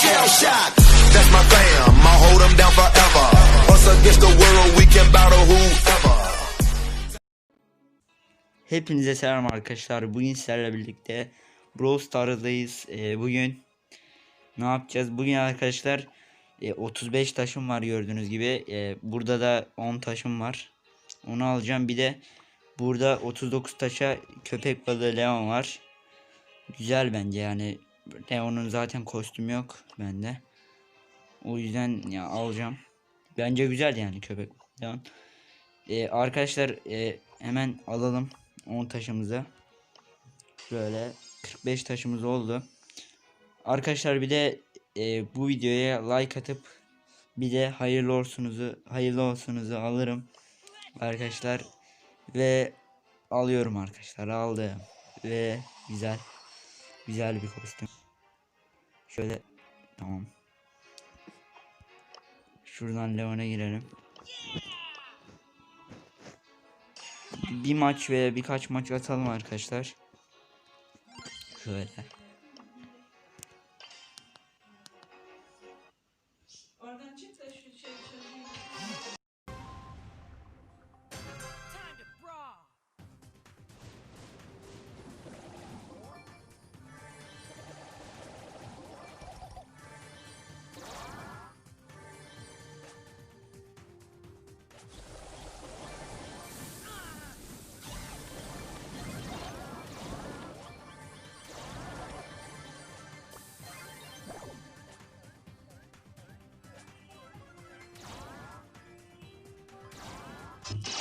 shell shock. That's my fam, I'll hold them down forever. Us against the world, we can battle whoever. Hepinize selam arkadaşlar. Bugün sizlerle birlikte Brawl Stars'dayız. Ee, bugün ne yapacağız? Bugün arkadaşlar e, 35 taşım var gördüğünüz gibi. E, burada da 10 taşım var. Onu alacağım. Bir de burada 39 taşa köpek balığı Leon var. Güzel bence yani. Leon'un zaten kostümü yok bende. O yüzden ya alacağım. Bence güzel yani köpek Leon. Ee, arkadaşlar e, hemen alalım 10 taşımızı. Şöyle 45 taşımız oldu. Arkadaşlar bir de e, bu videoya like atıp bir de hayırlı olsunuzu hayırlı olsunuzu alırım arkadaşlar ve alıyorum arkadaşlar aldım ve güzel güzel bir kostüm. Şöyle tamam. Şuradan Leon'a girelim. bir maç veya birkaç maç atalım arkadaşlar. Şöyle.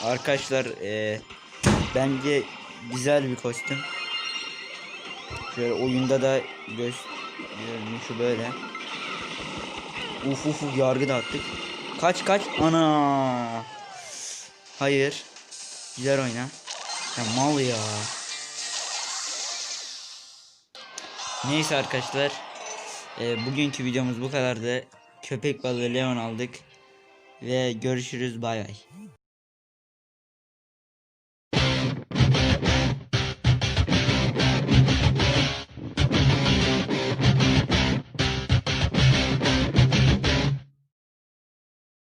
Arkadaşlar eee, bence güzel bir kostüm. Şöyle oyunda da şu böyle. Uf uf uf yargı da attık. Kaç kaç ana. Hayır. Güzel oyna. Ya mal ya. Neyse arkadaşlar. eee, bugünkü videomuz bu kadardı. Köpek balığı Leon aldık. Ve görüşürüz bay bay.